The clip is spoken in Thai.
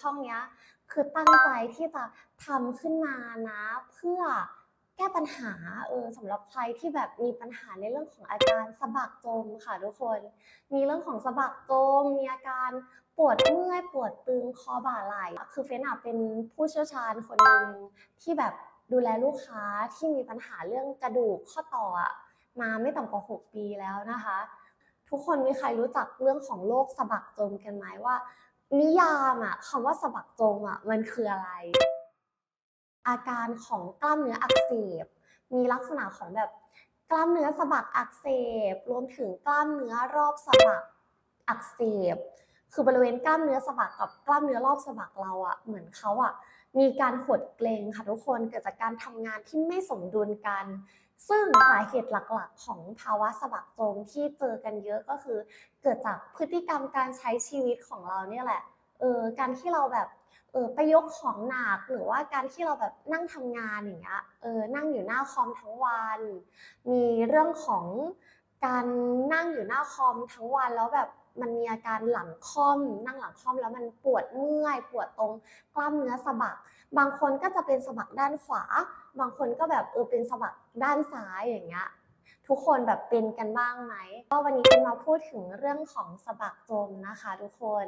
ช่องเนี้ยคือตั้งใจที่จะทำขึ้นมานะ เพื่อแก้ปัญหาเออสำหรับใครที่แบบมีปัญหาในเรื่องของอาการสะบักจมค่ะทุกคน มีเรื่องของสะบักจมมีอาการปวดเมื่อยปวดตึงคอบ่าไหล่คือเฟนอะเป็นผู้เชี่ยวชาญคนหนึ่งที่แบบดูแลลูกค้าที่มีปัญหาเรื่องกระดูกข้อต่อมาไม่ต่ำกว่า 6 ปีแล้วนะคะ ทุกคนมีใครรู้จักเรื่องของโรคสะบักจมกันไหมว่า นิยามอะคำว่าสะบักจงอะมันคืออะไร อาการของกล้ามเนื้ออักเสบ มีลักษณะของแบบกล้ามเนื้อสะบักอักเสบ รวมถึงกล้ามเนื้อรอบสะบักอักเสบ คือบริเวณกล้ามเนื้อสะบักกับกล้ามเนื้อรอบสะบักเราอะเหมือนเขาอะ มีการหดเกรงค่ะทุกคนเกิดจากการทำงานที่ไม่สมดุลกัน ซึ่งสาเหตุหลักๆ ของภาวะสะบักจมที่เจอกันเยอะก็คือ เกิดจากพฤติกรรมการใช้ชีวิตของเราเนี่ยแหละเออการที่เราแบบเออไปยกของหนักหรือว่าการที่เราแบบนั่งทำงานอย่างเงี้ยเออนั่งอยู่หน้าคอมทั้งวัน มีเรื่องของการนั่งอยู่หน้าคอมทั้งวันแล้วแบบ มันมีอาการหลังค่อม นั่งหลังค่อมแล้วมันปวดเมื่อย ปวดตรงกล้ามเนื้อสะบัก บางคนก็จะเป็นสะบักด้านขวา บางคนก็แบบเออเป็นสะบักด้านซ้ายอย่างเงี้ยทุกคนแบบเป็นกันบ้างไหมก็วันนี้เป็มาพูดถึงเรื่องของสะบักจมนะคะ ทุกคน